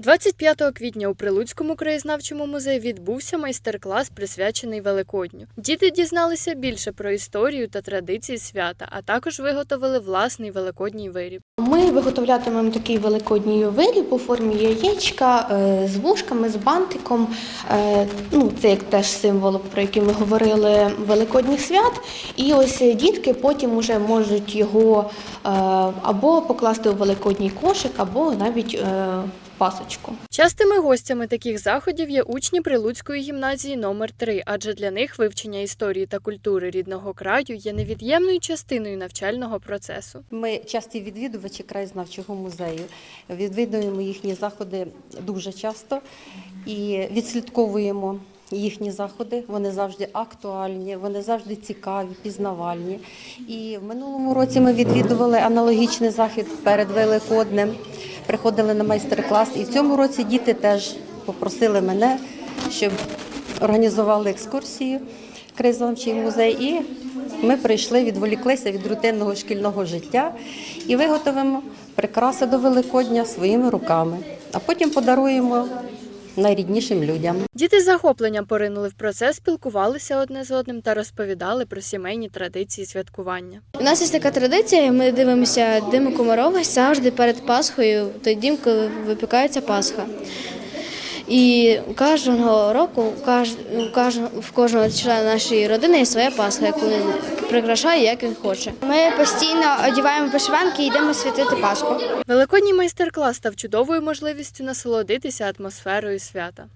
25 квітня у Прилуцькому краєзнавчому музеї відбувся майстер-клас, присвячений Великодню. Діти дізналися більше про історію та традиції свята, а також виготовили власний великодній виріб. Ми виготовлятимемо такий великодній виріб у формі яєчка е, з вушками, з бантиком. Е, Ну, це як теж символ, про який ми говорили великодніх свят. І ось дітки потім уже можуть його е, або покласти у великодній кошик, або навіть пасочку. Частими гостями таких заходів є учні Прилуцької гімназії номер 3 адже для них вивчення історії та культури рідного краю є невід'ємною частиною навчального процесу. Ми часті відвідувачі краєзнавчого музею. Відвідуємо їхні заходи дуже часто і відслідковуємо їхні заходи. Вони завжди актуальні, вони завжди цікаві, пізнавальні. І в минулому році ми відвідували аналогічний захід перед Великоднем. Приходили на майстер-клас. І в цьому році діти теж попросили мене, щоб організували екскурсію Кризовчий музей. І ми прийшли, відволіклися від рутинного шкільного життя і виготовимо прикраси до Великодня своїми руками, а потім подаруємо найріднішим людям. Діти з захопленням поринули в процес, спілкувалися одне з одним та розповідали про сімейні традиції святкування. У нас є така традиція, ми дивимося Диму Комарова завжди перед Пасхою, той дім, коли випікається Пасха. І кожного року в кожного члена нашої родини є своя Пасха, яку він прикрашає, як він хоче. Ми постійно одягаємо вишиванки і йдемо святити Пасху. Великодній майстер-клас став чудовою можливістю насолодитися атмосферою свята.